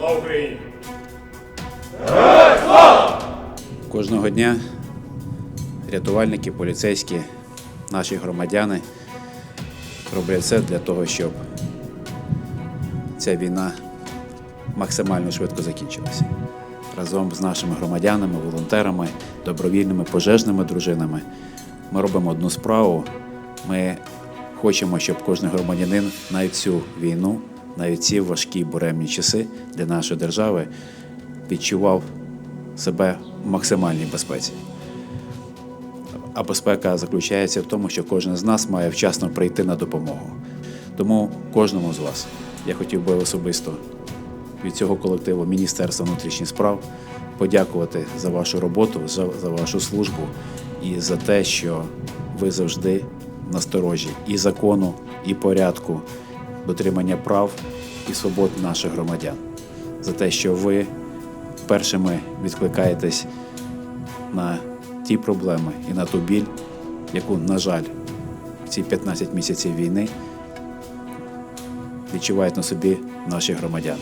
Україні! Кожного дня рятувальники, поліцейські, наші громадяни роблять все для того, щоб ця війна максимально швидко закінчилася. Разом з нашими громадянами, волонтерами, добровільними пожежними дружинами ми робимо одну справу. Ми хочемо, щоб кожен громадянин навіть цю війну, навіть ці важкі буремні часи для нашої держави відчував себе в максимальній безпеці. А безпека заключається в тому, що кожен з нас має вчасно прийти на допомогу. Тому кожному з вас я хотів би особисто від цього колективу Міністерства внутрішніх справ подякувати за вашу роботу, за, за вашу службу і за те, що ви завжди насторожі і закону, і порядку, дотримання прав і свобод наших громадян, за те, що ви першими відкликаєтесь на ті проблеми і на ту біль, яку, на жаль, ці 15 місяців війни відчувають на собі наші громадяни.